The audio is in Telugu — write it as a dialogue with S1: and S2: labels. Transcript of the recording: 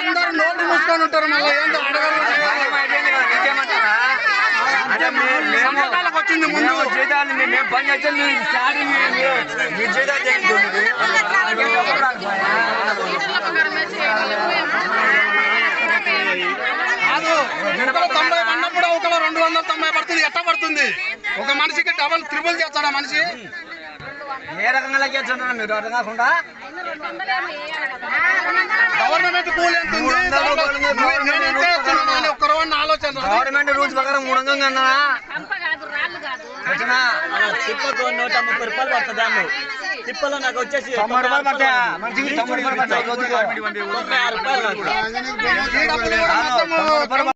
S1: అందరూ నోట్లు మూసుకొని ఉంటారు మళ్ళీ?
S2: మేము మేము
S1: సంతకాలకు వచ్చింది ముందు.
S2: జీతాలు మీ- మేము పని చేస్తే మీ మీ జీతాలు
S1: తొంభై పడినప్పుడు ఒకరు రెండు వందల తొంభై పడుతుంది. ఎట్ట పడుతుంది? ఒక మనిషికి డబల్ త్రిబుల్ చేస్తాడా మనిషి?
S2: ఏ రకంగా లెక్కేస్తున్నారు మీరు అర్థం కాకుండా?
S1: గవర్నమెంట్ కూలి ఎంత ఉంది? ఆలోచన.
S2: గవర్నమెంట్ రూల్స్ ప్రకారం మూడు వందలు అన్నా
S3: తిప్పకు నూట ముప్పై రూపాయలు పడుతుంది అమ్మ తిప్పలో నాకు వచ్చేసి
S2: రూపాయలు